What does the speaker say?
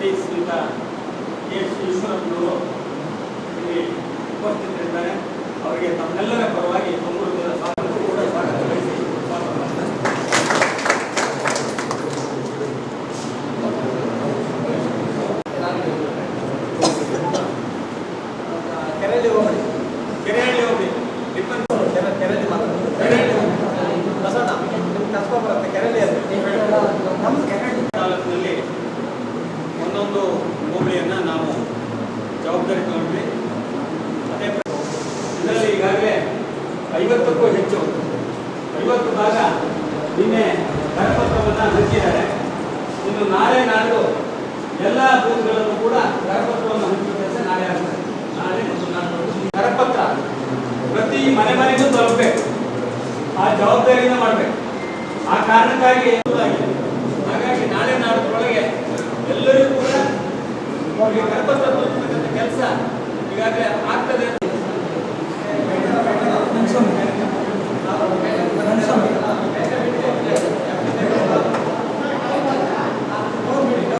ಟಿಸಿಯಿಂದ K S ಈಶ್ವರಪ್ಪನವರು ಇಲ್ಲಿ ಉಪಸ್ಥಿತರಿದ್ದಾರೆ ಅವರಿಗೆ ತಮ್ಮೆಲ್ಲರ ಪರವಾಗಿ ಮಂಗಳೂರು ಹೋಬಳಿಯನ್ನು ನಾವು ಜವಾಬ್ದಾರಿ ತಗೊಂಡ್ವಿ. ಅದೇ ಇದರಲ್ಲಿ ಈಗಾಗಲೇ ಐವತ್ತಕ್ಕೂ ಹೆಚ್ಚು, ಐವತ್ತು ಭಾಗ ನಿನ್ನೆ ಕರಪತ್ರವನ್ನು ಹಂಚಿದ್ದಾರೆ. ಇನ್ನು ನಾಳೆ ನಾಡು ಎಲ್ಲ ಬೂತ್ಗಳಲ್ಲೂ ಕೂಡ ಕರಪತ್ರವನ್ನು ಹಂಚುವ ಕೆಲಸ ನಾಳೆ ಆಗ್ತದೆ. ನಾಳೆ ಮತ್ತು ನಾಡು ಕರಪತ್ರ ಪ್ರತಿ ಮನೆ ಮನೆಗೂ ತಲುಪಬೇಕು. ಆ ಜವಾಬ್ದಾರಿಯನ್ನು ಮಾಡಬೇಕು. ಆ ಕಾರಣಕ್ಕಾಗಿ ಕೆಲಸ. ಈಗಾಗಲೇ ಆಗ್ತದೆ